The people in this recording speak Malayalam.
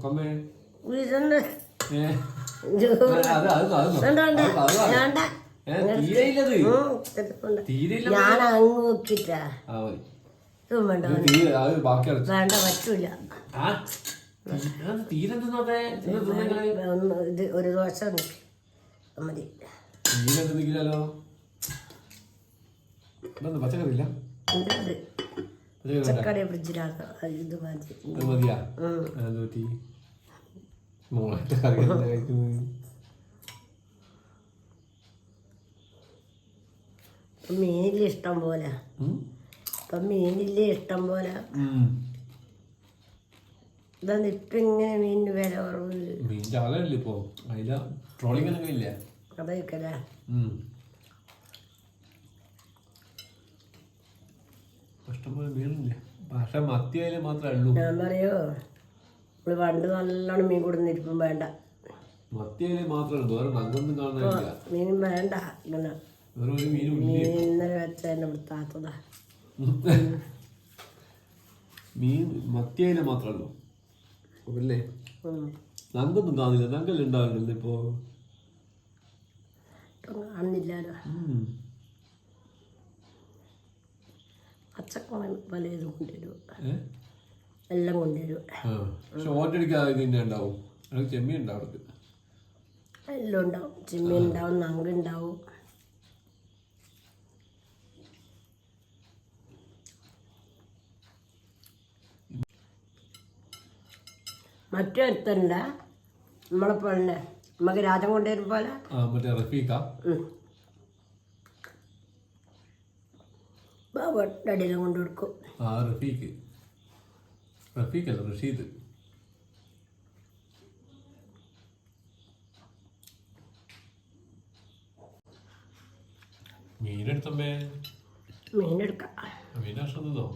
നോക്കമ്മേ ഞാൻ അങ്ങ് നോക്കിട്ടാ വേണ്ട വേണ്ട. പറ്റൂല. ഇത് ഒരു ദോശ മതി. തീരെ തിന്നിക്കില്ലല്ലോ ഇതൊന്ന് പച്ചക്കറി ഫ്രിഡ്ജിലാണ് ഇത് മതി. മതിയാ? ഉം. അത് പറ്റി മോളെ കറി കഴിക്കുന്നത് ഇഷ്ടം പോലെ? ഇപ്പം മീനില്ലേ ഇഷ്ടം പോലെ. ഇതാണ് ഇപ്പം ഇങ്ങനെ മീനിന് വില കുറവ്. ഇപ്പോ? അതില ഒന്നും ഇല്ലേ? അതൊക്കെ ഇഷ്ടംപോലെ മീനില്ല? പക്ഷെ മത്തി അതിൽ മാത്രമേ ഉള്ളൂ. ഞാൻ പറയോ? നമ്മൾ പണ്ട് നല്ലോണം മീൻ കൊടുന്നിരിപ്പം വേണ്ട. മീനും വേണ്ട ഇങ്ങനെ. മീൻ ഇന്നലെ വെച്ച എന്നെ കൊടുത്താത്തതാ മീൻ മത്തി അതിൽ മാത്രമേ ഉള്ളൂ അല്ലേ? ഉം. നങ്കൊന്നും കാണുന്നില്ല. നങ്കല്ല ഉണ്ടാവില്ലല്ലോ ഇപ്പോ. പച്ചക്കറി പലതും കൊണ്ടുവരും? എല്ലാം കൊണ്ടുവരും. പക്ഷെ തന്നെ ഉണ്ടാവും. ചെമ്മീൻ ഉണ്ടാവും എല്ലാം ഉണ്ടാവും. ചെമ്മീൻ ഉണ്ടാവും മറ്റു അടുത്തുണ്ട നമ്മളെ പോലെ നമുക്ക് രാജം കൊണ്ടുവരും പോലെ. മറ്റേ. അടിയിലും കൊണ്ടു കൊടുക്കും ആ റഫീഖ്. അല്ല റഷീദ് മീനെടുത്തമ്മേ മീനെടുക്കാം മീൻ നഷ്ടം തിന്നോ